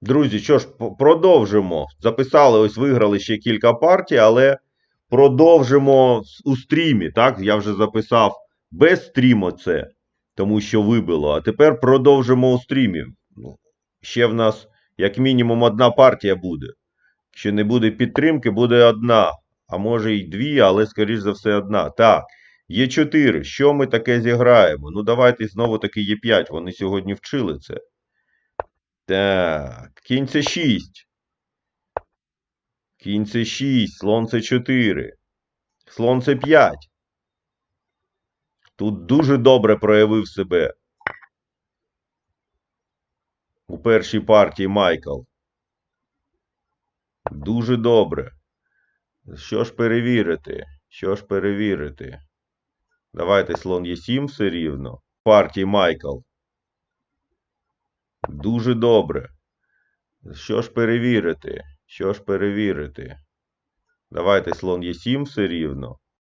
Друзі, що ж, продовжимо. Записали, ось виграли ще кілька партій, але продовжимо у стрімі. Так, я вже записав без стріму це, тому що вибило. А тепер продовжимо у стрімі. Ну, Ще в нас, як мінімум, одна партія буде. Якщо не буде підтримки, буде одна. А може й дві, але, скоріш за все, одна. Так, є 4. Що ми таке зіграємо? Ну, давайте знову таки є 5. Вони сьогодні вчили це. Так, кінь це 6. Кінь це 6, слон це 4. Слон це 5. Тут дуже добре проявив себе. У першій партії Майкл. Дуже добре. Що ж перевірити? Що ж перевірити? Давайте слон є 7 все рівно. Партії Майкл. Дуже добре. Що ж перевірити? Що ж перевірити? Давайте слон є 7 все рівно.